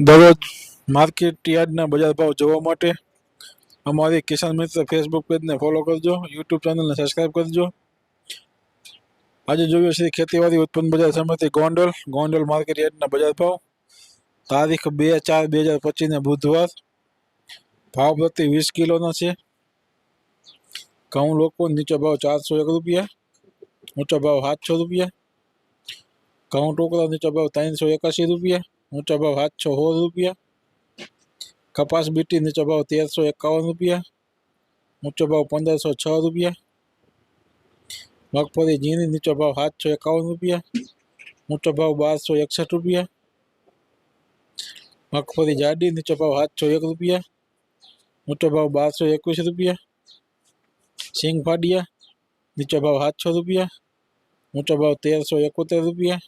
દરરોજ માર્કેટ યાર્ડના બજાર ભાવ જોવા માટે અમારી કિસાન મિત્ર ફેસબુક પેજને ફોલો કરજો યુટ્યુબ ચેનલને સબસ્ક્રાઈબ કરજો આજે જોઈએ છે ખેતીવાડી ઉત્પન્ન બજાર સમિતિ ગોંડલ ગોંડલ માર્કેટ યાર્ડના બજાર ભાવ તારીખ બે ચાર બે હજાર પચીસને બુધવાર ભાવ પ્રતિ વીસ કિલોના છે ઘઉં લોકો નીચો ભાવ ચારસો એક રૂપિયા ઊંચો ભાવ સાતસો રૂપિયા ઘઉં ટોકરા નીચો ભાવ ત્રણસો એકાસી રૂપિયા ઊંચો ભાવ સાતસો સોળ રૂપિયા કપાસ બીટી નીચો ભાવ તેરસો એકાવન રૂપિયા ઊંચો ભાવ પંદરસો છ રૂપિયા મગફળી ઝીણી નીચો ભાવ સાતસો એકાવન રૂપિયા ઊંચો ભાવ બારસો એકસઠ રૂપિયા મગફળી જાડી નીચો ભાવ સાતસો એક રૂપિયા ઊંચો ભાવ બારસો એકવીસ રૂપિયા સિંગ ફાડિયા નીચો ભાવ સાતસો રૂપિયા ઊંચો ભાવ તેરસો એકોતેર રૂપિયા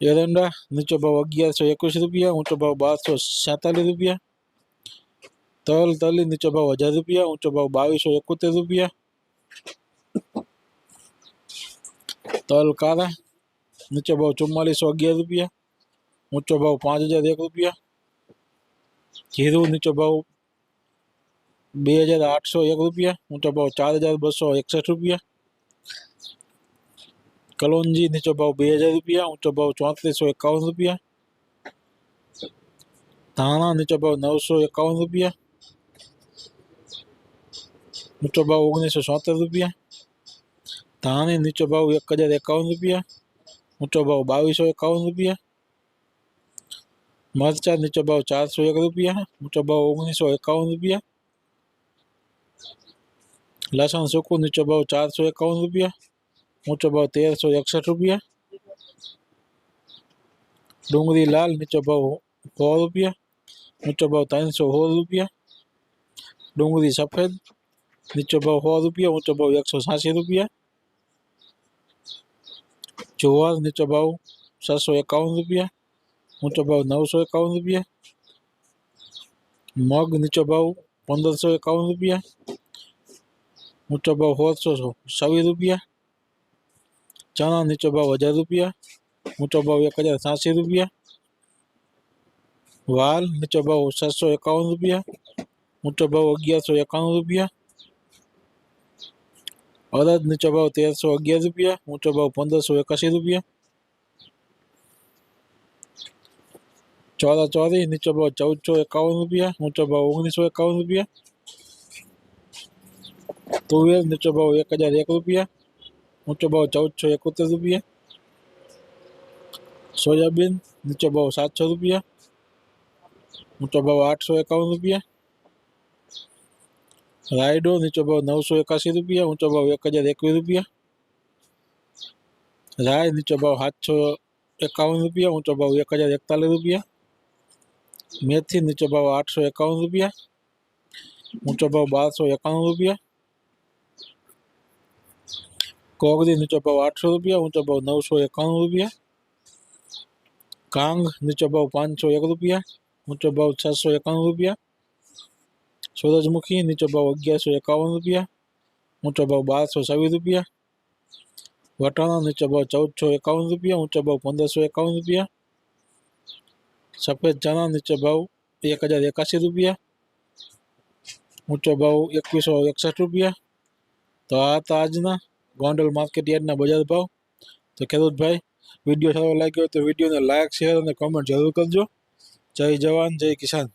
એરંડા નીચો ભાવ અગિયારસો એકવીસ રૂપિયા ઊંચો ભાવ બારસો સાતાલીસ રૂપિયા તલ તલી નીચો ભાવ હજાર રૂપિયા ઊંચો ભાવ બાવીસો એકોતેર રૂપિયા તલ કારા નીચો ભાવ ચુમ્માલીસો અગિયાર રૂપિયા ઊંચો ભાવ પાંચ હજાર એક રૂપિયા જીરું નીચો ભાવ બે હજાર આઠસો એક રૂપિયા ઊંચો ભાવ ચાર હજાર બસો એકસઠ રૂપિયા કલોંજી નીચો ભાવ બે હજાર રૂપિયા ઊંચો ભાવ ચોત્રીસો એકાવન રૂપિયા ધાણા નીચો ભાવ નવસો એકાવન રૂપિયા ઊંચો ભાવ ઓગણીસો સોતેર રૂપિયા ધાણી નીચો ભાવ એક હજાર એકાવન રૂપિયા ઊંચો ભાવ બાવીસો એકાવન રૂપિયા મરચા નીચો ભાવ ચારસો એક રૂપિયા ઊંચો ભાવ ઓગણીસો એકાવન રૂપિયા લસણ સૂકું નીચો ભાવ ચારસો એકાવન રૂપિયા ઊંચો ભાવ તેરસો એકસઠ રૂપિયા. ડુંગળી લાલ, નીચો ભાવ સો રૂપિયા. ઊંચો ભાવ ત્રણસો સોળ રૂપિયા. ડુંગળી સફેદ, નીચો ભાવ સો રૂપિયા, ઊંચો ભાવ એકસો સાંસી રૂપિયા. જુવાર, નીચો ભાવ છસો એકાવન રૂપિયા. ઊંચો ભાવ નવસો એકાવન રૂપિયા. મગ, નીચો ભાવ પંદરસો એકાવન રૂપિયા. ઊંચો ભાવ સોળસો છવ્વીસ રૂપિયા. ચણા નીચો ભાવ હજાર રૂપિયા ઊંચો ભાવ એક હજાર છ્યાસી રૂપિયા વાલ નીચો ભાવ છસો એકાવન રૂપિયા ઊંચો ભાવ અગિયારસો એકાણું રૂપિયા અડદ નીચો ભાવ તેરસો અગિયાર રૂપિયા ઊંચો ભાવ પંદરસો એકાસી રૂપિયા ચોરા ચોરી નીચો ભાવ ચૌદસો એકાવન રૂપિયા ઊંચો ભાવ ઓગણીસો એકાવન રૂપિયા તુવેર નીચો ભાવ એક હજાર એક રૂપિયા ઊંચો ભાવ ચૌદસો એકોતેર રૂપિયા સોયાબીન નીચો ભાવ સાતસો રૂપિયા ઊંચો ભાવ આઠસો એકાવન રૂપિયા રાયડો નીચો ભાવ નવસો એકાસી રૂપિયા ઊંચો ભાવ એક હજાર એકવીસ રૂપિયા રાય નીચો ભાવ સાતસો એકાવન રૂપિયા ઊંચો ભાવ એક હજાર એકતાલીસ રૂપિયા મેથી નીચો ભાવ આઠસો એકાવન રૂપિયા ઊંચો ભાવ બારસો એકાણું રૂપિયા કોગરી નીચો ભાવ આઠસો રૂપિયા ઊંચો ભાવ નવસો એકાણું રૂપિયા કાંગ નીચો ભાવ પાંચસો એક રૂપિયા ઊંચો ભાવ છસો એકાણું રૂપિયા સૂરજમુખી નીચો ભાવ અગિયારસો એકાવન રૂપિયા ઊંચો ભાવ બારસો છવ્વીસ રૂપિયા વટાણા નીચો ભાવ ચૌદસો એકાવન રૂપિયા ઊંચો ભાવ પંદરસો એકાવન રૂપિયા સફેદ ચણા નીચો ભાવ એક હજાર એકાસી રૂપિયા ઊંચો ભાવ એકવીસો એકસઠ રૂપિયા તો આ હતા આજના ગોંડલ માર્કેટ બજાર ભાવ. તો ખેડૂતભાઈ વીડિયો સારો લાગ્યો તો વિડીયોને લાઇક શેર અને કોમેન્ટ જરૂર કરજો. જય જવાન, જય કિસાન.